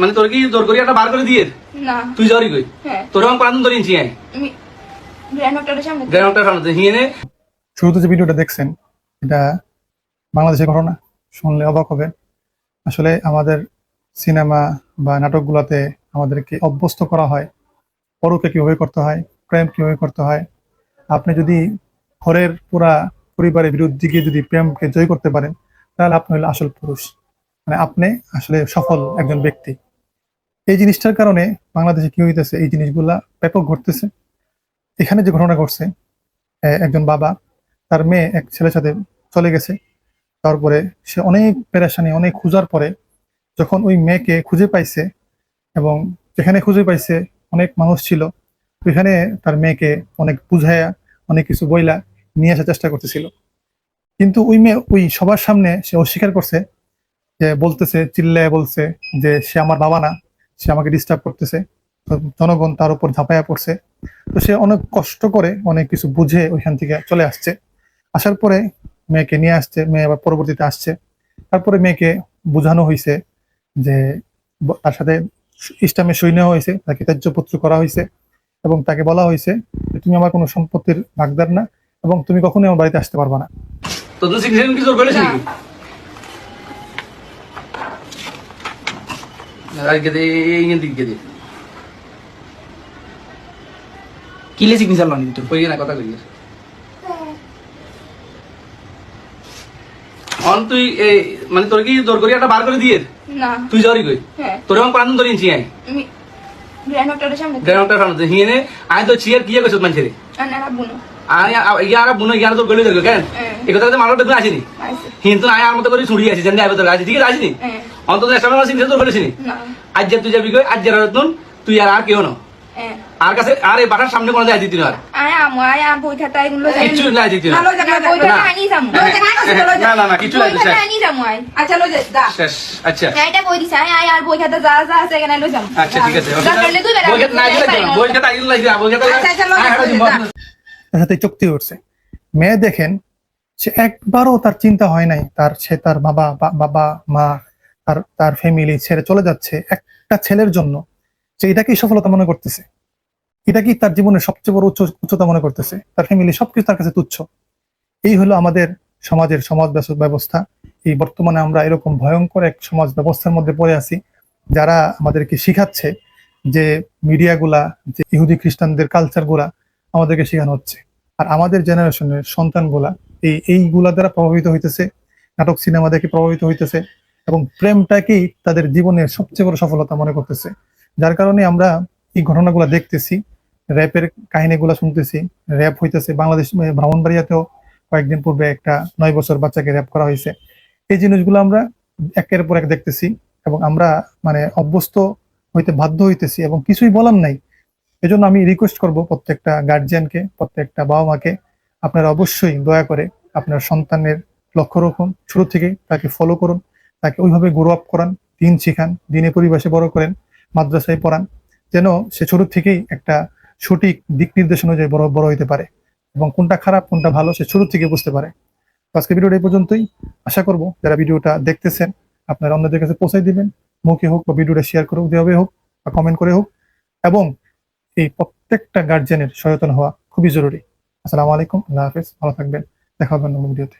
মানে তোর কি জোর করি একটা বার করে দিয়ে? না। তুই যাওয়ারি কই? হ্যাঁ। তোর আমার প্রাণ ধরে ইঞ্চি আয়। আমি গ্র্যান্ড ডক্টরের সামনে। গ্রাউন্ডটা সামনে। হিয়ে নে। শুরুতে যে ভিডিওটা দেখছেন এটা বাংলাদেশের ঘটনা। শুনলে অবাক হবে আসলে আমাদের সিনেমা বা নাটকগুলোতে আমাদেরকে অভ্যস্ত করা হয়। পরকে কীভাবে করতে হয় প্রেম কীভাবে করতে হয়। আপনি যদি ঘরের পুরা পরিবারের বিরুদ্ধে গিয়ে যদি প্রেমকে জয় করতে পারেন তাহলে আপনি হলো আসল পুরুষ। মানে আপনি আসলে সফল একজন ব্যক্তি। এই জিনিসটার কারণে বাংলাদেশে কি হইতেছে, এই জিনিসগুলা ব্যাপক ঘটতেছে। এখানে যে ঘটনা ঘটছে একজন বাবা, তার মেয়ে এক ছেলের সাথে চলে গেছে। তারপরে সে অনেক পেরেশানি, অনেক খোঁজার পরে যখন ওই মেয়েকে খুঁজে পাইছে এবং যেখানে খুঁজে পাইছে অনেক মানুষ ছিল, ওইখানে তার মেয়েকে অনেক বুঝাইয়া অনেক কিছু বইলা নিয়ে আসার চেষ্টা করতেছিল। কিন্তু ওই মেয়ে ওই সবার সামনে সে অস্বীকার করছে বলতেছে চিল্লায় বলছে যে সে আমার বাবা না সে আমাকে ডিস্টার্ব করতেছে। জনগণ তার উপর ঝাঁপাইয়া পড়ছে। তো সে অনেক কষ্ট করে অনেক কিছু বুঝে ওইখান থেকে চলে আসছে। আসার পরে মেয়েকে নিয়ে আসছে মেয়ে আবার পরবর্তীতে আসছে। তারপরে মেয়েকে বোঝানো হয়েছে যে তার সাথে ইসলামে সই নেওয়া হয়েছে তাকে ত্যায্যপুত্র করা হয়েছে এবং তাকে বলা হয়েছে যে তুমি আমার কোনো সম্পত্তির ভাগদার না এবং তুমি কখনোই আমার বাড়িতে আসতে পারবা না। তো তুই সিগনেচার কি জোর করেছিস নাকি আর কে দে এই দিক কে দে কিলে সিগনেচার লন কিন্তু কই না কথা কই অন তুই এই মানে তোর কি জোর করি একটা বার করে দিয়ে? না। তুই যাওয়ারি কই? হ্যাঁ। তোর আমার প্রাণ ধরে ইঞ্চি আমি গ্র্যান্ড ডক্টরের সামনে। সামনে তো চিয়ার কিয়া কইছ মানুষের আনা বুনো আয় ইয়ার বুনো ইয়ার তোর গলি ধরবে কেন? হ্যাঁ। এই কথা মানুষ দেখুন আসেনি। কিন্তু আয় আর মতো করে ছুড়ি আছে জানি আইবে তোর আসি ঠিক আছে আসিনি? হ্যাঁ। অন্তত একটা মাস সিগনেচার তোর করেছিনি আজ যে তুই যাবি কই? আজ যারা নতুন তুই আর আর কেউ না। হ্যাঁ। আর কাছে আর এই বাসার সামনে কোনো যায় দিতি না আর। আয় আমো আয় আম বই খাতা এগুলো যাই কিচ্ছু না দিতি না। না বই খাতা আনি যামু না। না না কিছু বই নাই আনি যামু আয়। আচ্ছা লো যে। শেষ আচ্ছা। এটা কই দিছে? আয় আয় আর বই যা যা আছে এখানে লই যামু আচ্ছা ঠিক আছে। দরকার হলে তুই বেরা বই খাতা নাই লাগবে না বই খাতা আইন লাগবে বই খাতা আচ্ছা, আচ্ছা, লও, তার সাথে চুক্তি করছে মেয়ে দেখেন, সে একবারও তার চিন্তা হয় নাই, তার সে তার বাবা বাবা, মা, তার তার ফ্যামিলি ছেড়ে চলে যাচ্ছে একটা ছেলের জন্য। সে এটাকেই সফলতা মনে করতেছে। এটাকেই তার জীবনের সবচেয়ে বড় উচ্চ, উচ্চতা মনে করতেছে। তার ফ্যামিলি সবকিছু তার কাছে তুচ্ছ। এই হলো আমাদের সমাজের সমাজ ব্যব- ব্যবস্থা। এই বর্তমানে আমরা এরকম ভয়ঙ্কর এক সমাজ ব্যবস্থার মধ্যে পড়ে আছি, যারা আমাদেরকে শিখাচ্ছে যে মিডিয়াগুলা, যে ইহুদি খ্রিস্টানদের কালচারগুলা আমাদেরকে শেখানো হচ্ছে। আর আমাদের জেনারেশনের সন্তানগুলা এই, এইগুলা দ্বারা প্রভাবিত হইতেছে, নাটক সিনেমা দেখে প্রভাবিত হইতেছে এবং প্রেমটাকেই তাদের জীবনের সবচেয়ে বড় সফলতা মনে করতেছে। যার কারণে আমরা এই ঘটনাগুলো দেখতেছি, র্যাপের কাহিনীগুলো শুনতেছি, র্যাপ হইতেছে বাংলাদেশ ব্রাহ্মণবাড়িয়াতেও কয়েকদিন পূর্বে একটা নয় বছর বাচ্চাকে র্যাপ করা হয়েছে। এই জিনিসগুলো আমরা একের পর এক দেখতেছি এবং আমরা মানে অভ্যস্ত হইতে বাধ্য হইতেছি এবং কিছুই বলার নাই। এজন্য আমি রিকোয়েস্ট করব প্রত্যেকটা গার্জিয়ানকে প্রত্যেকটা বাবা মাকে। আপনারা অবশ্যই দয়া করে আপনার সন্তানের লক্ষ্য রাখুন ছোট থেকে তাকে ফলো করুন, তাকে ওইভাবে গ্রো আপ করান, দিন শিখান, দিনে পরিবেশে বড় করেন, মাদ্রাসায় পড়ান, যেন সে ছোট থেকেই একটা সঠিক দিক নির্দেশ অনুযায়ী বড় বড় হইতে পারে এবং কোনটা খারাপ, কোনটা ভালো সে ছোট থেকে বুঝতে পারে। আজকে ভিডিওটা এই পর্যন্তই। আশা করব যারা ভিডিওটা দেখতেছেন, আপনারা অন্যদের কাছে পৌঁছাই দিবেন। মুখে হোক বা ভিডিওটা শেয়ার করে যেভাবে হোক বা কমেন্ট করে হোক। এবং এই প্রত্যেকটা গার্জেনের সচেতন হওয়া খুবই জরুরি। আসসালামু আলাইকুম, আল্লাহ হাফিজ, ভালো থাকবেন, দেখা হবে অন্য ভিডিওতে